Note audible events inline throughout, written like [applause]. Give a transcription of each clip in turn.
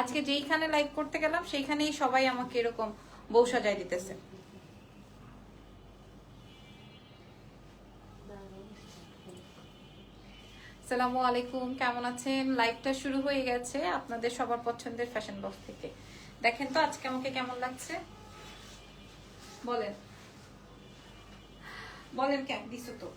আজকে যেইখানে লাইভ করতে গেলাম, সেইখানেই সবাই আমাকে এরকম বউ সাজাই দিতেছে। সালামু আলাইকুম, কেমন আছেন? লাইভটা শুরু হয়ে গেছে আপনাদের সবার পছন্দের ফ্যাশন বক্স থেকে। দেখেন তো আজকে আমাকে কেমন লাগছে? বলেন। বলেন কেন, দিছো তো।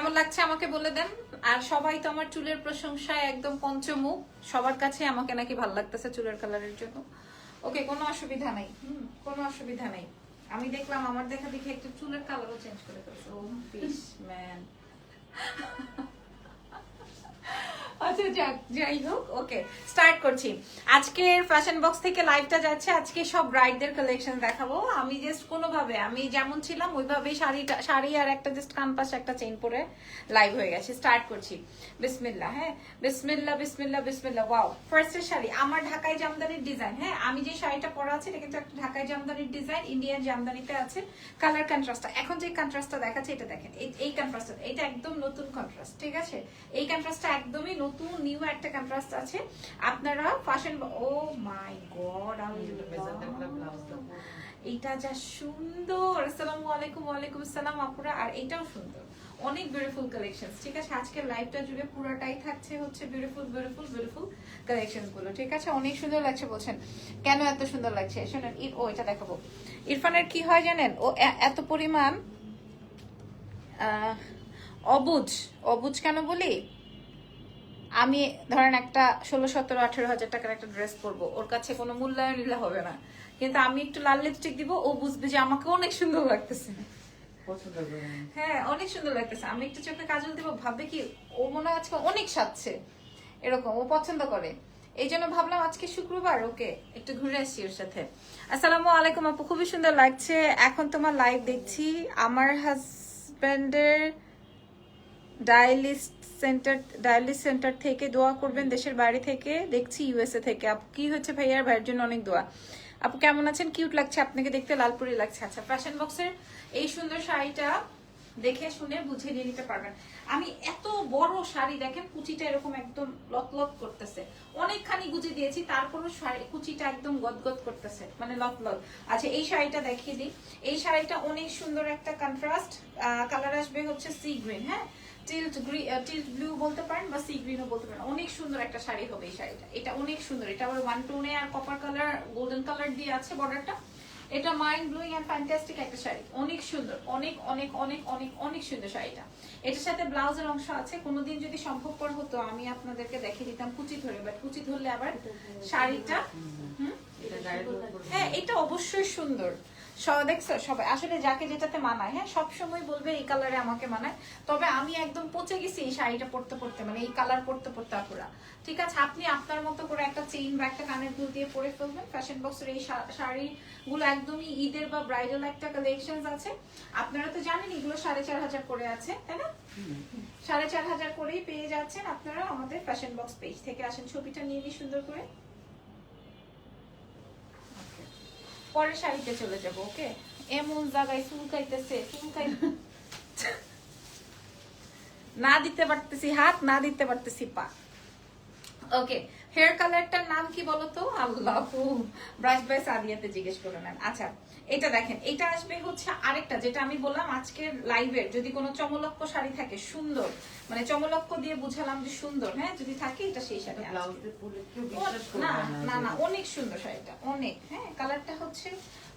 কেমন লাগছে আমাকে বলে দেন? আর সবাই তো আমার চুলের প্রশংসায় একদম পঞ্চমুখ। সবার কাছে আমাকে নাকি ভালো লাগতেছে চুলের কালারের জন্য। ওকে, কোনো অসুবিধা নাই। কোনো অসুবিধা নাই। আমি দেখলাম আমার দেখা দেখে একটু চুলের কালারও চেঞ্জ করে ফেলছে। ও পিস ম্যান আচ্ছা যাক, যাই হোক, ওকে স্টার্ট করছি। আজকের ফ্যাশন বক্স থেকে যাচ্ছে, আজকে সব কালেকশন দেখাবো। আমি জাস্ট কোনোভাবে, আমি যেমন ছিলাম, ওইভাবেই শাড়িটা শাড়ি আর একটা জাস্ট একটা চেইন পরে লাইভ হয়ে গেছে। স্টার্ট করছি। বিসমিল্লা হ্যাঁ? বিসমিল্লা বিসমিল্লা বিসমিল্লা শাড়ি, আমার ঢাকাই জামদানির ডিজাইন হ্যাঁ? আমি শাড়িটা পরা আছে একটা জামদানির ডিজাইন ইন্ডিয়ান জামদানিতে আছে। কালার কন্ট্রাস্টটা এখন যে কন্ট্রাস্টটা দেখাচ্ছে, এটা দেখেন, এই এই কন্ট্রাস্টটা এটা একদম নতুন কন্ট্রাস্ট ঠিক আছে? এই কন্ট্রাস্টটা একদমই নতুন নিউ একটা কন্ট্রাস্ট আছে। আপনারা ফ্যাশন ও মাই গড এটা যা সুন্দর। আসসালামু আলাইকুম ওয়ালাইকুম আসসালাম আপুরা। আর এটাও সুন্দর। অনেক বিউটিফুল কালেকশন ঠিক আছে? আজকের লাইভটা জুড়ে পুরোটাই থাকছে হচ্ছে বিউটিফুল বিউটিফুল বিউটিফুল কালেকশনগুলো ঠিক আছে? অনেক সুন্দর লাগছে বলছেন। কেন এত সুন্দর লাগছে? শোনেন ও এটা দেখাবো। ইরফানের কি হয় জানেন? ও এত পরিমাণ আহ, অবুজ। অবুঝ কেন বলি? আমি ধরেন একটা ষোলো সতেরো আঠেরো হাজার টাকার একটা ড্রেস পরবো ওর কাছে কোনো মূল্যায়ন নিলে হবে না। কিন্তু আমি একটু লাল লিপস্টিক দিব ও বুঝবে যে আমাকে অনেক সুন্দর লাগতেছে। হ্যাঁ অনেক সুন্দর লাগতেছে। আমি একটু চোখে কাজল দিব ভাববে কি ও মনে আজকে অনেক সাজছে। এরকম ও পছন্দ করে। এই জন্য ভাবলাম আজকে শুক্রবার ওকে একটু ঘুরে আসছি ওর সাথে। আসসালামু আলাইকুম আপু খুবই সুন্দর লাগছে। এখন তোমার লাইভ দেখছি। আমার হাজব্যান্ডের ডায়ালিস্ট সেন্টার ডায়ালিস সেন্টার থেকে দোয়া করবেন, দেশের বাইরে থেকে, দেখছি ইউএসএ থেকে। আপু, কি হচ্ছে ভাইয়ার ভাইয়ের জন্য অনেক দোয়া। আপু, কেমন আছেন? কিউট লাগছে, আপনাকে দেখতে লালপুরি লাগছে। আচ্ছা ফ্যাশন বক্সের এই সুন্দর শাড়িটা দেখে শুনে বুঝে নিয়ে নিতে পারবেন। আমি এত বড় শাড়ি দেখেন, কুচিটা এরকম একদম লতলত করতেছে। অনেকখানি গুজে দিয়েছি, তারপরও শাড়ি কুচিটা একদম গদগদ করতেছে মানে লতলত আচ্ছা এই শাড়িটা দেখিয়ে দিই। এই শাড়িটা অনেক সুন্দর একটা কন্ট্রাস্ট কালার আসবে হচ্ছে সি গ্রিন হ্যাঁ? টিল্ট গ্রি টিল্ট ব্লু বলতে পারেন বা সি গ্রিনও বলতে পারেন। অনেক সুন্দর একটা শাড়ি হবে এই শাড়িটা। এটা অনেক সুন্দর। এটা আবার ওয়ান টোনে আর কপার কালার গোল্ডেন কালার দিয়ে আছে বর্ডারটা এটা মাইন্ড ব্লোয়িং এন্ড ফ্যান্টাস্টিক একটা শাড়ি। অনেক সুন্দর। অনেক অনেক অনেক অনেক অনেক সুন্দর শাড়িটা। এটার সাথে ব্লাউজের অংশ আছে। কোনোদিন যদি সম্ভবপর হতো আমি আপনাদেরকে দেখিয়ে দিতাম কুচি ধরে বাট কুচি ধরলে আবার শাড়িটা হ্যাঁ এটা অবশ্যই সুন্দর। দেখছ সবাই আসলে যাকে যেটাতে মানায় হ্যাঁ সব সময় বলবে এই কালারে আমাকে মানায়। তবে আমি একদম পচে গেছি এই শাড়িটা পরতে পরতে মানে এই কালার পরতে পরতে আপুরা ঠিক আছে, আপনি আপনার মতো করে একটা চেইন বা একটা কানের দুল দিয়ে পরে ফেলবেন। ফ্যাশন বক্সের এই শাড়িগুলো একদমই ঈদের বা ব্রাইডাল একটা কালেকশন আছে। আপনারা তো জানেন এগুলো সাড়ে চার হাজার করে আছে, তাই না? সাড়ে চার হাজার করেই পেয়ে যাচ্ছেন আপনারা আমাদের ফ্যাশন বক্স পেজ থেকে। আসেন, ছবিটা নিয়ে নিই সুন্দর করে। পরের শাড়িতে চলে যাব ওকে এমন জায়গায় চুলকাইতেছে চুলকাই [laughs] না দিতে পারতেছি হাত না দিতে পারতেছি পা। ওকে হেয়ার কালারটার নাম কি বলতো? আল্লাহ ব্রাশ বাই সাদিয়াতে জিজ্ঞেস করে নেন আচ্ছা এটা দেখেন এটা আসবে হচ্ছে আরেকটা যেটা আমি বললাম আজকের লাইভের যদি কোনো চমলক্ষ শাড়ি থাকে সুন্দর। মানে চমলক্ষ দিয়ে বুঝালাম যে সুন্দর হ্যাঁ? যদি থাকে এটা সেই শাড়ি না না না অনেক সুন্দর শাড়িটা অনেক হ্যাঁ? কালারটা হচ্ছে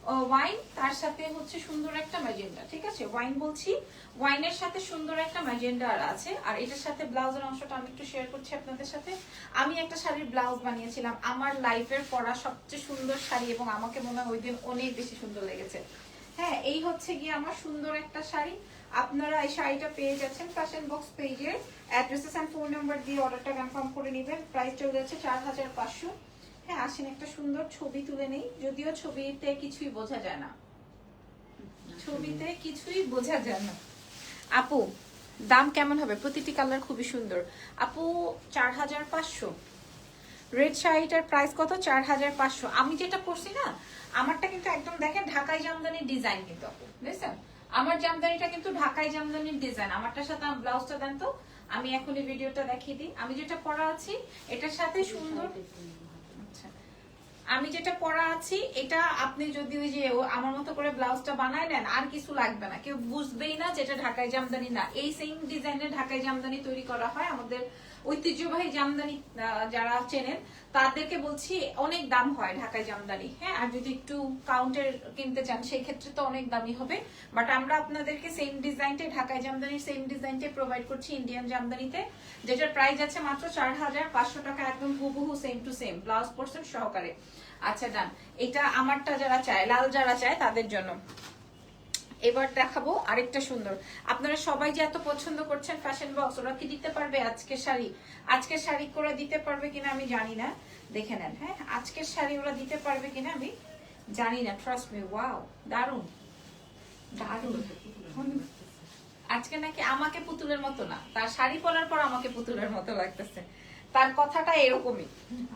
ওয়াইন তার সাথে হচ্ছে সুন্দর একটা ম্যাজেন্ডা ঠিক আছে? ওয়াইন বলছি ওয়াইনের সাথে সুন্দর একটা ম্যাজেন্ডা আছে। আর এটার সাথে ব্লাউজের অংশটা আমি একটু শেয়ার করছি আপনাদের সাথে। আমি একটা শাড়ির ব্লাউজ বানিয়েছিলাম। আমার লাইফের পরা সবচেয়ে সুন্দর শাড়ি এবং আমাকে মনে হয় ওই দিন অনেক বেশি সুন্দর লেগেছে। হ্যাঁ এই হচ্ছে গিয়ে আমার সুন্দর একটা শাড়ি। আপনারা এই শাড়িটা পেয়ে যাচ্ছেন ফ্যাশন বক্স পেজের অ্যাড্রেসেস অ্যান্ড ফোন নাম্বার দিয়ে অর্ডারটা কনফার্ম করে নেবেন। প্রাইস চলে যাচ্ছে চার হাজার পাঁচশো। হ্যাঁ আসেন একটা সুন্দর ছবি তুলে নেই, যদিও ছবিতে কিছুই বোঝা যায় না। ছবিতে কিছুই বোঝা যায় না। আপু, দাম কেমন হবে? প্রতিটি কালার খুবই সুন্দর। আপু, চার হাজার পাঁচশো। রেড শাড়িটার প্রাইস কত? চার হাজার পাঁচশো। আমি যেটা করছি না, আমারটা কিন্তু একদম দেখেন, ঢাকাই জামদানির ডিজাইন কিন্তু আপু, বুঝছেন? আমার জামদানিটা কিন্তু ঢাকাই জামদানির ডিজাইন আমারটার সাথে ব্লাউজটা দেন তো। আমি এখন এই ভিডিওটা দেখিয়ে দিই। আমি যেটা পরা আছি, এটার সাথে সুন্দর আমি যেটা পরা আছি, এটা আপনি যদি ওই যে আমার মতো করে ব্লাউজটা বানায় নেন, আর কিছু লাগবে না। কেউ বুঝবেই না যেটা ঢাকায় জামদানি না। এই সেম ডিজাইনের ঢাকায় জামদানি তৈরি করা হয় আমাদের ঐতিহ্যবাহী জামদানি যারা চেনেন, তাদেরকে বলছি অনেক দাম হয় ঢাকাই জামদানি হ্যাঁ? আর যদি একটু কাউন্টার কিনতে চান সেই ক্ষেত্রে তো অনেক দামি হবে। বাট আমরা আপনাদেরকে সেম ডিজাইনটাই ঢাকাই জামদানির সেম ডিজাইনটাই প্রোভাইড করছি ইন্ডিয়ান জামদানিতে, যেটার প্রাইস আছে মাত্র চার হাজার পাঁচশো টাকা, একদম হুবহু same to same blouse portion সহকারে। আচ্ছা ডান এটা আমারটা যারা চায়, লাল যারা চায়, তাদের জন্য। এবার দেখাবো আরেকটা সুন্দর। আপনারা সবাই যে এত পছন্দ করছেন ফ্যাশন বক্স ওরা কি দিতে পারবে আজকের শাড়ি? আজকের শাড়ি করে দিতে পারবে কিনা আমি জানি না। দেখে নেন হ্যাঁ? আজকের শাড়ি ওরা দিতে পারবে কিনা আমি জানি না ট্রাস্ট মি ওয়াও দারুণ দারুণ আজকে নাকি আমাকে পুতুলের মতো না, তার শাড়ি পরার পর আমাকে পুতুলের মতো লাগতেছে। তার কথাটা এরকমই।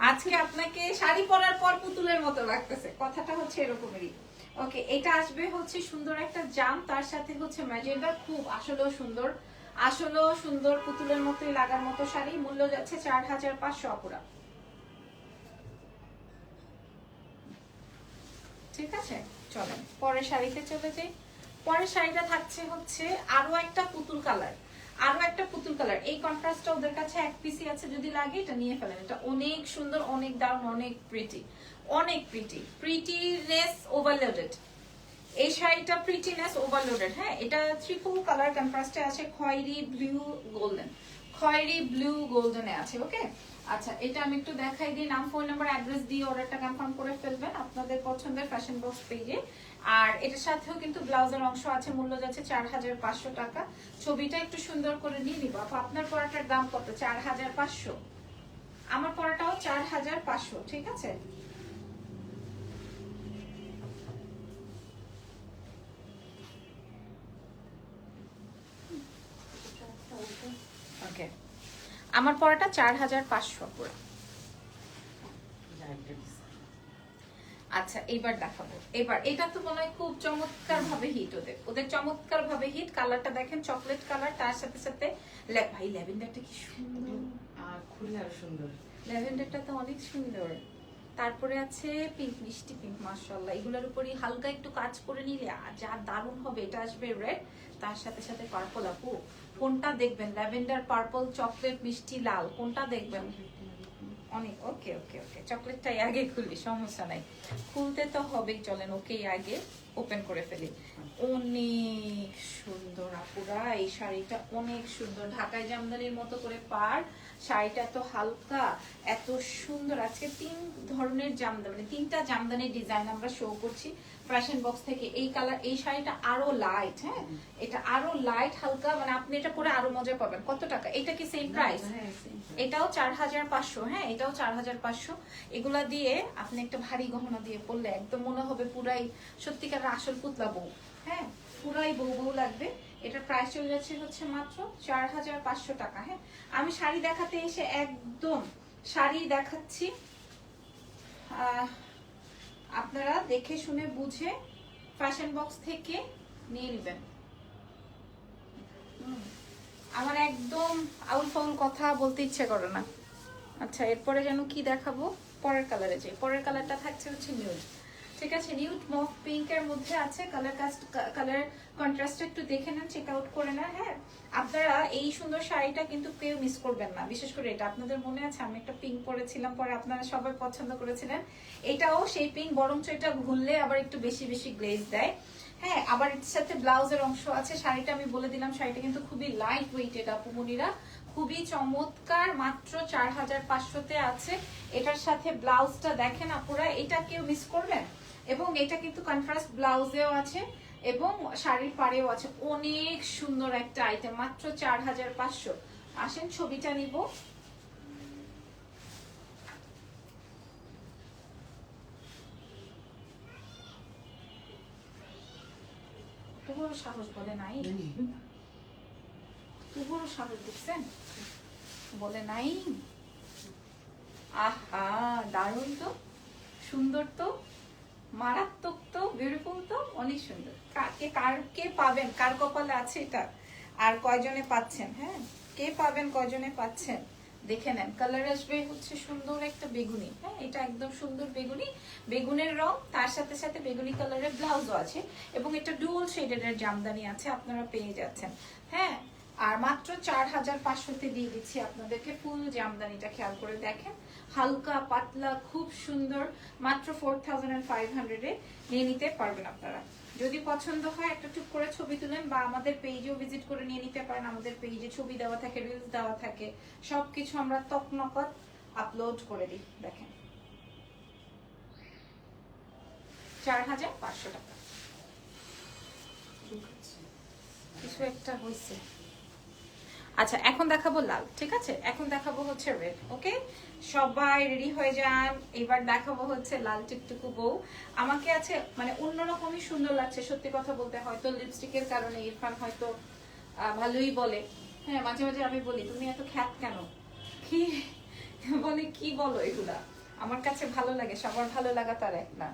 আজকে আপনাকে শাড়ি পরার পর পুতুলের মতো লাগতেছে, কথাটা হচ্ছে এরকমেরই। ওকে এটা আসবে হচ্ছে সুন্দর একটা জাম, তার সাথে হচ্ছে ম্যাজেন্ডা খুব আসলেও সুন্দর। আসলেও সুন্দর পুতুলের মতোই লাগার মতো শাড়ি, মূল্য যাচ্ছে চার হাজার পাঁচশো অপরা। ঠিক আছে? চলেন, পরের শাড়িতে চলে যাই। পরের শাড়িটা থাকছে হচ্ছে আরও একটা পুতুল কালার। আরও একটা পুতুল কালার এই কন্ট্রাস্টটা ওদের কাছে এক পিসি আছে, যদি লাগে এটা নিয়ে ফেলেন। এটা অনেক সুন্দর, অনেক দারুণ, অনেক প্রিটি অনেক প্রিটি প্রিটিনেস ওভারলোডেড এই শাড়িটা প্রিটিনেস ওভারলোডেড হ্যাঁ? এটা ট্রিপল কালার কন্ট্রাস্টে আছে, খয়েরি ব্লু গোল্ডেন খয়েরি ব্লু গোল্ডেনে আছে ওকে আচ্ছা এটা আমি একটু দেখাই দিই। নাম ফোন নাম্বার অ্যাড্রেস দিয়ে অর্ডারটা কনফার্ম করে ফেলবেন। আপনাদের পছন্দের ফ্যাশন বক্স পেজে আর এটার সাথেও কিন্তু ব্লাউজের অংশ আছে মূল্য যাচ্ছে চার হাজার পাঁচশো টাকা। ছবিটা একটু সুন্দর করে নিয়ে নিব। আপু আপনার পড়াটার দাম কত? চার হাজার পাঁচশো। আমার পড়াটাও চার হাজার পাঁচশো ঠিক আছে? আমার পড়াটা চার হাজার পাঁচশো করে আচ্ছা এবার দেখাবো। এবার এটা তো মনে হয় খুব চমৎকার ভাবে হিট ওদের। ওদের চমৎকার ভাবে হিট কালারটা দেখেন চকলেট কালার তার সাথে সাথে ভাই ল্যাভেন্ডারটা কি সুন্দর। আর খুলে আর সুন্দর। ল্যাভেন্ডারটা তো অনেক সুন্দর। তারপরে আছে পিঙ্ক মিষ্টি পিঙ্ক মাশাআল্লাহ। এগুলোর উপরই হালকা একটু কাজ করে নিলে যা দারুণ হবে এটা আসবে রেড তার সাথে সাথে পার্পল আপু কোনটা দেখবেন? ল্যাভেন্ডার পার্পল চকলেট মিষ্টি লাল কোনটা দেখবেন? অনেক, ওকে ওকে ওকে। চকলেটটাই আগে খুলি সমস্যা নাই। খুলতে তো হবেই, চলেন, ওকেই আগে ওপেন করে ফেলি। অনেক সুন্দর আপুরা, এই শাড়িটা অনেক সুন্দর। ঢাকায় জামদানির মতো করে পার, শাড়িটা এত হালকা, এত সুন্দর। আজকে তিন ধরনের জামদানি মানে তিনটা জামদানির ডিজাইন আমরা শো করছি। ফ্যাশন বক্স থেকে এই কালার এই শাড়িটা আরও লাইট হ্যাঁ? এটা আরও লাইট হালকা মানে আপনি এটা পরে আরও মজা পাবেন। কত টাকা? এটা কি সেম প্রাইস হ্যাঁ, এটাও চার হাজার পাঁচশো হ্যাঁ? এটাও চার হাজার পাঁচশো। এগুলা দিয়ে আপনি একটা ভারী গহনা দিয়ে পড়লে একদম মনে হবে পুরাই সত্যিকার আসল পুতলা বউ হ্যাঁ? পুরাই বউ বউ লাগবে। এটার প্রাইস চলে যাচ্ছে হচ্ছে মাত্র চার হাজার পাঁচশো টাকা হ্যাঁ? আমি শাড়ি দেখাতে এসে একদম শাড়ি দেখাচ্ছি। আহ, আপনারা দেখে শুনে বুঝে ফ্যাশন বক্স থেকে নিয়ে নেবেন। আমার একদম আউল ফাউল কথা বলতে ইচ্ছে করে না। আচ্ছা এরপরে যেন কি দেখাবো? পরের কালারে যাই। পরের কালারটা থাকছে হচ্ছে নিউড ঠিক আছে নিউড মফ পিঙ্কের মধ্যে আছে কালার কাস্ট কালার কন্ট্রাস্ট একটু দেখে নেন চেক আউট করে নেন হ্যাঁ? আপনারা এই সুন্দর শাড়িটা কিন্তু কেউ মিস করবেন না, বিশেষ করে এটা আপনাদের মনে আছে, আমি একটা পিঙ্ক পরেছিলাম, পরে আপনারা সবাই পছন্দ করেছিলেন। এটাও সেই পিঙ্ক বরঞ্চ এটা ঘুরলে আবার একটু বেশি বেশি গ্লেজ দেয়। হ্যাঁ আবার এর সাথে ব্লাউজের অংশ আছে, শাড়িটা আমি বলে দিলাম, শাড়িটা কিন্তু খুবই লাইট ওয়েটেড আপুমনিরা খুবই চমৎকার, মাত্র চার হাজার পাঁচশোতে আছে। এটার সাথে ব্লাউজটা দেখেন আপুরা, এটা কেউ মিস করবেন? এবং এটা কিন্তু কন্ট্রাস্ট ব্লাউজেও আছে এবং শাড়ির পাড়েও আছে। অনেক সুন্দর একটা আইটেম মাত্র চার হাজার পাঁচশো। আসেন ছবিটা নিব। সাহস বলে নাই। সাহস দেখছেন? বলে নাই। আহা দারুণ তো। সুন্দর তো। মারাত্মক তো বিউটিফুল তো, অনেক সুন্দর। কাকে, কার, কে পাবেন? কার কপালে আছে এটা? আর কয়জনে পাচ্ছেন? হ্যাঁ কে পাবেন, কয়জনে পাচ্ছেন? দেখে নেন। কালার আসবে হচ্ছে সুন্দর একটা বেগুনি। হ্যাঁ এটা একদম সুন্দর বেগুনি। বেগুনের রং, তার সাথে সাথে বেগুনি কালারের ব্লাউজও আছে। এবং এটা ডুয়াল শেডের জামদানি আছে, আপনারা পেয়ে যাচ্ছেন। হ্যাঁ আর মাত্র চার হাজার পাঁচশোতে দিয়ে দিচ্ছি আপনাদেরকে ফুল জামদানিটা খেয়াল করে দেখেন। হালকা, পাতলা, খুব সুন্দর, মাত্র ফোর থাউজেন্ড হান্ড্রেডে নিয়ে নিতে পারবেন আপনারা। যদি পছন্দ হয় একটা টুক করে ছবি তুলেন বা আমাদের পেজেও ভিজিট করে নিয়ে নিতে পারেন, আমাদের পেজে ছবি দেওয়া থাকে রিলস দেওয়া থাকে, সবকিছু আমরা তকনকত আপলোড করে দিই, দেখেন। চার হাজার পাঁচশো টাকা। কিছু একটা হয়েছে। আচ্ছা এখন দেখাবো লাল, ঠিক আছে? এখন দেখাবো হচ্ছে রেড ওকে সবাই রেডি হয়ে যান। এবার দেখাবো হচ্ছে লাল টিকটুকু বউ। আমাকে আছে মানে অন্যরকমই সুন্দর লাগছে, সত্যি কথা বলতে। হয়তো লিপস্টিকের কারণে ইরফান হয়তো ভালোই বলে। হ্যাঁ মাঝে মাঝে আমি বলি, তুমি এত খ্যাত কেন? কি বলে, কি বলো এগুলা? আমার কাছে ভালো লাগে, সবার ভালো লাগা তার এক না।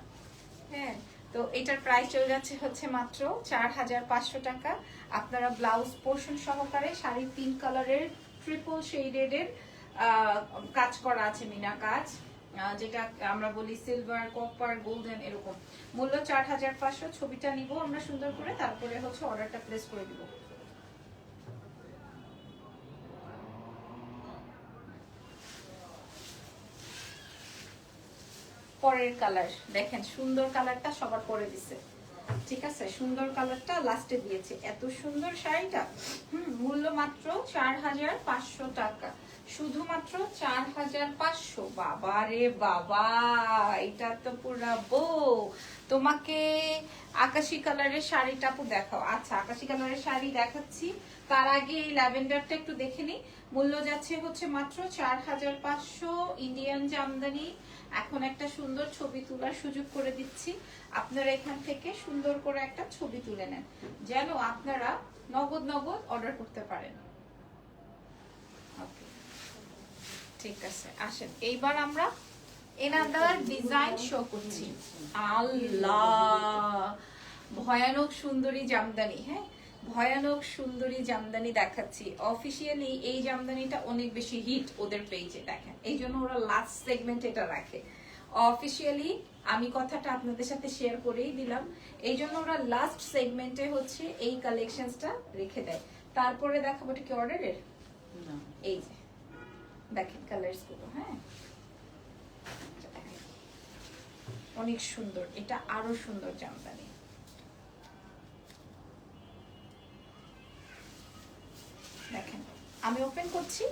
হ্যাঁ। তো এটার প্রাইস চলে যাচ্ছে হচ্ছে মাত্র চার হাজার পাঁচশো টাকা। আপনারা ব্লাউজ পোর্শন সহকারে শাড়ির তিন কালারের ট্রিপল শেডেড এর কাজ করা আছে মিনা কাজ যেটা আমরা বলি সিলভার কপার গোল্ডেন এরকম। মূল্য চার হাজার পাঁচশো, ছবিটা নিব আমরা সুন্দর করে, তারপরে হচ্ছে অর্ডারটা প্লেস করে দিব। পরের কালার। দেখেন, সুন্দর কালারটা সবার পরে দিছে। ঠিক আছে? সুন্দর কালারটা লাস্টে দিয়েছে। এত সুন্দর শাড়িটা। হুম, মূল্য মাত্র চার হাজার পাঁচশো টাকা। শুধুমাত্র চার হাজার পাঁচশো। বাবা রে বাবা, এটা তো পুরা বউ। তোমাকে আকাশি কালারের শাড়িটা দেখাও। আচ্ছা আকাশি কালারের শাড়ি দেখাচ্ছি। তার আগে এই ল্যাভেন্ডারটা একটু দেখে নিই। মূল্য যাচ্ছে হচ্ছে মাত্র চার হাজার পাঁচশো ইন্ডিয়ান জামদানি। এখন একটা সুন্দর ছবি তোলার সুযোগ করে দিচ্ছি। আপনারা এখান থেকে সুন্দর করে একটা ছবি তুলে নেন। যেন আপনারা নগদ নগদ অর্ডার করতে পারেন। ঠিক আছে আসেন। এইবার আমরা এনাদার ডিজাইন শো করছি। আল্লাহ! ভয়ানক সুন্দরী জামদানি হ্যাঁ? ভয়ানক সুন্দরী জামদানি দেখাচ্ছি। অফিসিয়ালি এই জামদানিটা অনেক বেশি হিট ওদের পেজে দেখেন। এই জন্য ওরা লাস্ট সেগমেন্ট এটা রাখে। অফিসিয়ালি আমি কথাটা আপনাদের সাথে শেয়ার করেই দিলাম। এই জন্য ওরা লাস্ট সেগমেন্টে হচ্ছে এই কালেকশনসটা রেখে দেয়। তারপরে দেখাবো এটা কি অর্ডারের এই যে। দেখেন কালার্সগুলো হ্যাঁ? অনেক সুন্দর, এটা আরও সুন্দর জামদানি। দেখেন, আমি ওপেন করছি,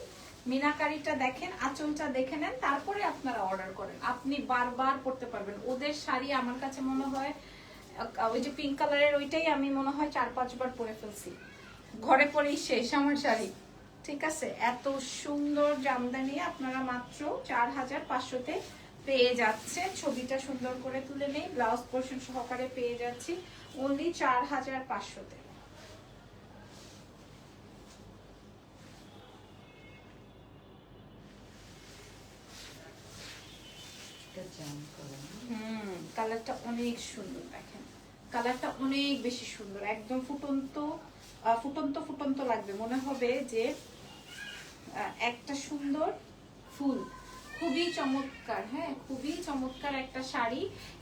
মিনাকারিটা দেখেন, আঁচলটা দেখে নেন, তারপরে আপনারা অর্ডার করেন। আপনি বারবার পড়তে পারবেন। ওদের শাড়ি আমার কাছে মনে হয় ওই যে পিঙ্ক কালারের ওইটাই আমি মনে হয় চার পাঁচবার পরে ফেলছি। ঘরে পরেই শেষ আমার শাড়ি। ঠিক আছে এত সুন্দর জামদানি আপনারা মাত্র চার হাজার পাঁচশোতে পেয়ে যাচ্ছে ছবিটা সুন্দর করে তুলে নেই ব্লাউজ পোর্শন সহকারে পেয়ে যাচ্ছি অনলি চার হাজার পাঁচশোতে। হুম কালারটা অনেক সুন্দর দেখেন। কালারটা অনেক বেশি সুন্দর একদম ফুটন্ত ফুটন্ত ফুটন্ত লাগবে। মনে হবে যে একটা সুন্দর ফুল। খুবই চমৎকার হ্যাঁ খুবই চমৎকার একটা শাড়ি।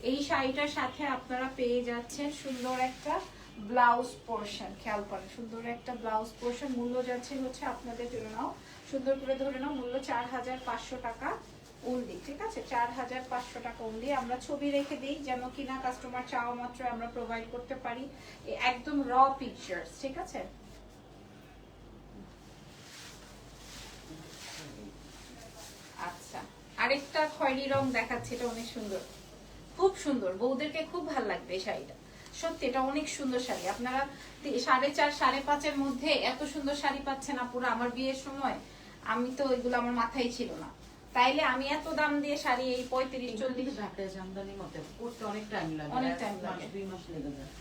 এই শাড়িটার সাথে আপনারা পেয়ে যাচ্ছেন সুন্দর একটা ব্লাউজ পোর্শন, খেয়াল করেন, সুন্দর একটা ব্লাউজ পোর্শন। মূল্য যাচ্ছে হচ্ছে আপনাদের জন্য নাও। সুন্দর করে ধরে নাও, মূল্য চার হাজার পাঁচশো টাকা উনলি ঠিক আছে? চার হাজার পাঁচশো টাকা উনলি আমরা ছবি রেখে দিই, যেন কিনা কাস্টমার চাওয়া মাত্র আমরা প্রোভাইড করতে পারি। একদম র পিকচার্স ঠিক আছে আচ্ছা আরেকটা খয়েরি রং দেখাচ্ছে এটা অনেক সুন্দর। খুব সুন্দর বউদেরকে খুব ভালো লাগবে এই শাড়িটা। সত্যি এটা অনেক সুন্দর শাড়ি। আপনারা সাড়ে চার সাড়ে পাঁচের মধ্যে এত সুন্দর শাড়ি পাচ্ছেন আপুরা আমার বিয়ের সময় আমি তো এগুলো আমার মাথায় ছিল না। তাইলে আমি এত দাম দিয়ে শাড়ি এই পঁয়ত্রিশ চল্লিশ চল্লিশ জামদানি মতে করতে অনেক টাইম লাগে অনেক এক লাগে। দুই মাস লেগে যায়।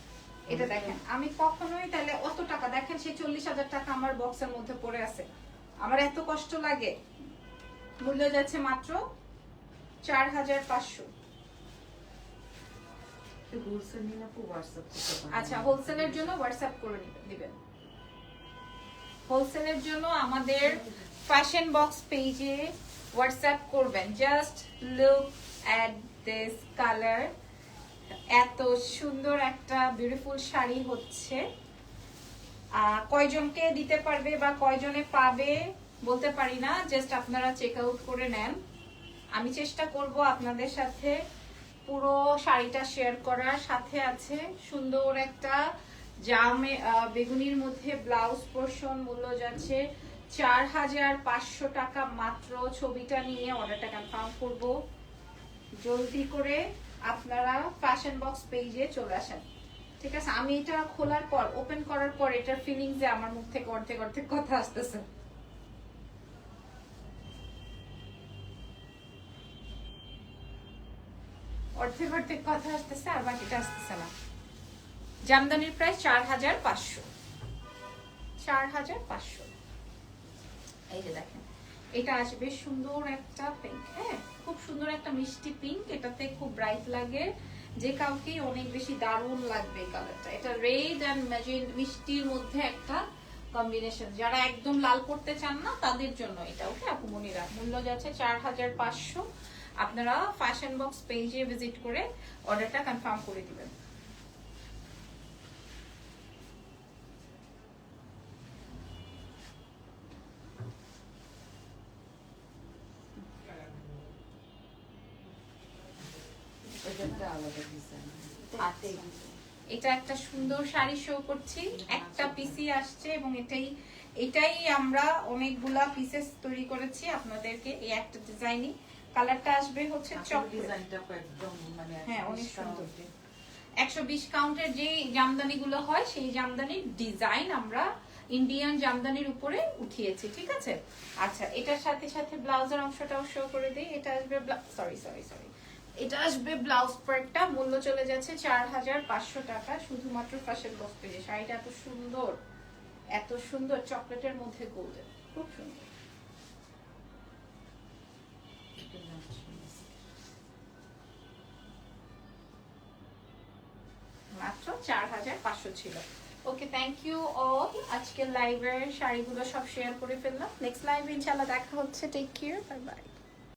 এটা দেখেন আমি কখনোই তাহলে অত টাকা দেখেন সেই চল্লিশ হাজার টাকা আমার বক্সের মধ্যে পড়ে আছে। আমার এত কষ্ট লাগে। মূল্য যাচ্ছে মাত্র চার হাজার পাঁচশো আচ্ছা হোলসেলের জন্য হোয়াটসঅ্যাপ করে দিবেন। হোলসেলের জন্য আমাদের ফ্যাশন বক্স পেজে হোয়াটসঅ্যাপ করবেন। Just look at this colour এত সুন্দর একটা বিউটিফুল শাড়ি হচ্ছে। কয়জনকে দিতে পারবে বা কয়জনে পাবে বলতে পারি না জাস্ট আপনারা চেক আউট করে নেন। আমি চেষ্টা করব আপনাদের সাথে পুরো শাড়িটা শেয়ার করার। সাথে আছে সুন্দর একটা জামে বেগুনির মধ্যে ব্লাউজ পোর্শন মূল্য যাচ্ছে। চার হাজার পাঁচশো টাকা মাত্র ছবিটা নিয়ে অর্ডারটা কনফার্ম করব। জলদি করে আপনারা ফ্যাশন বক্স পেজে চলে আসেন। ঠিক আছে? আমি এটা খোলার পর ওপেন করার পর এটার ফিলিংস যে আমার মুখ থেকে অর্ধেক অর্ধেক কথা আসতেছে। অর্ধেক অর্ধেক কথা আসতেছে আর বাকিটা আসতেছে না। জামদানির প্রায় চার হাজার পাঁচশো। চার হাজার পাঁচশো। এই যে দেখেন, এটা আসবে সুন্দর একটা পিঙ্ক হ্যাঁ? খুব সুন্দর একটা মিষ্টি পিঙ্ক এটাতে খুব ব্রাইট লাগে। যে কাউকে অনেক বেশি দারুণ লাগবে এই কালারটা এটা রেড অ্যান্ড মিষ্টির মধ্যে একটা কম্বিনেশন যারা একদম লাল করতে চান না, তাদের জন্য এটা ওকে আপুমনিরা মূল্য যাচ্ছে চার হাজার পাঁচশো। আপনারা ফ্যাশন বক্স পেজে ভিজিট করে অর্ডারটা কনফার্ম করে দিবেন। এটা একটা আচ্ছা। এটা একটা সুন্দর শাড়ি শো করছি। একটা পিসি আসছে এবং এটাই এটাই আমরা অনেকগুলা পিসেস তৈরি করেছি আপনাদেরকে। এই একটা ডিজাইনই কালারটা আসবে হচ্ছে ডিজাইনটা একদম মানে হ্যাঁ, অনেক সুন্দর। একশো বিশ কাউন্টের যে জামদানি গুলো হয় সেই জামদানির ডিজাইন আমরা ইন্ডিয়ান জামদানির উপরে উঠিয়েছি ঠিক আছে? আচ্ছা এটার সাথে সাথে ব্লাউজের অংশটাও শো করে দিই। এটা আসবে সরি সরি সরি এটা আসবে ব্লাউজ পার্টটা মূল্য চলে যাচ্ছে চার হাজার পাঁচশো টাকা শুধুমাত্র বক্স পেজে শাড়িটা এত সুন্দর এত সুন্দর চকলেটের মধ্যে গোল্ডেন খুব সুন্দর। মাত্র চার হাজার পাঁচশো ছিল। ওকে থ্যাংক ইউ অল আজকের লাইভের শাড়িগুলো সব শেয়ার করে ফেললাম। নেক্সট লাইভে ইনশাল্লাহ দেখা হচ্ছে। Take care bye bye